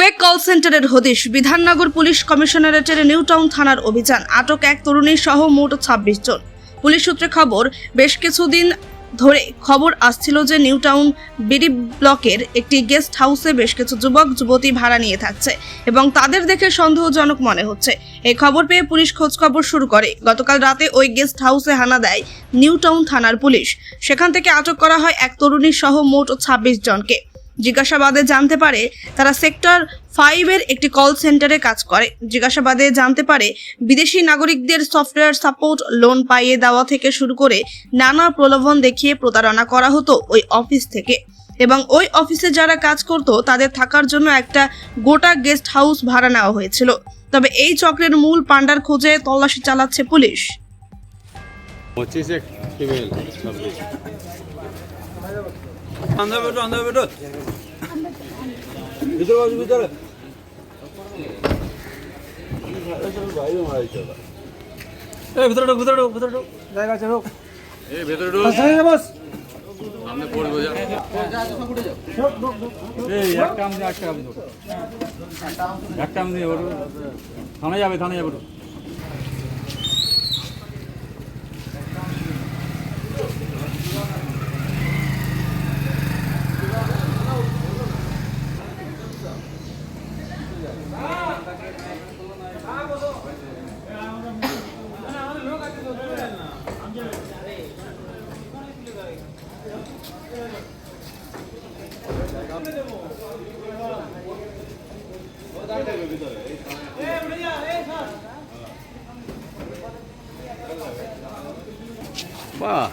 Fake call সেন্টারের হদিশ। Bidhannagar police কমিশনারেটের নিউ টাউন থানার অভিযান। আটক এক তরুণী সহ মোট ছাব্বিশ জন। পুলিশ সূত্রে খবর, বেশ কিছুদিন ধরে খবর আসছিল যে নিউ টাউন বিডি ব্লকের একটি গেস্ট হাউসে বেশ কিছু যুবক, যুবতী ভাড়া নিয়ে থাকছে এবং তাদের দেখে সন্দেহজনক মনে হচ্ছে। এই খবর পেয়ে পুলিশ খোঁজ খবর শুরু করে। গতকাল রাতে ওই গেস্ট হাউসে হানা দেয় নিউ টাউন থানার পুলিশ। সেখান থেকে আটক করা হয় এক তরুণী সহ মোট ছাব্বিশ জনকে। জিজ্ঞাসাবাদে জানতে পারে তারা সেক্টর ফাইভের একটি কল সেন্টারে কাজ করে। জিজ্ঞাসাবাদে জানতে পারে বিদেশি নাগরিকদের সফটওয়্যার সাপোর্ট লোন পাইয়ে দেওয়া থেকে শুরু করে নানা প্রলোভন দেখিয়ে প্রতারণা করা হতো ওই অফিস থেকে। এবং ওই অফিসে যারা কাজ করত, তাদের থাকার জন্য একটা গোটা গেস্ট হাউস ভাড়া নেওয়া হয়েছিল। তবে এই চক্রের মূল পাণ্ডার খোঁজে তল্লাশি চালাচ্ছে পুলিশ। পঁচিশে ফিমেল বেটো বেটো ভিতরে বাবু ভিতরে বাইরে মারা যাচ্ছে এ ভিতরে ঢোক ভিতরে ঢোক ভিতরে ঢোক জায়গা আছে ঢোক এই ভেতরে ঢুক বস সামনে পড়ব যা এই এক কাম দিয়ে এক কাম দিয়ে এক কাম দিয়ে ওর থানা যাবে থানা যাবে 봐.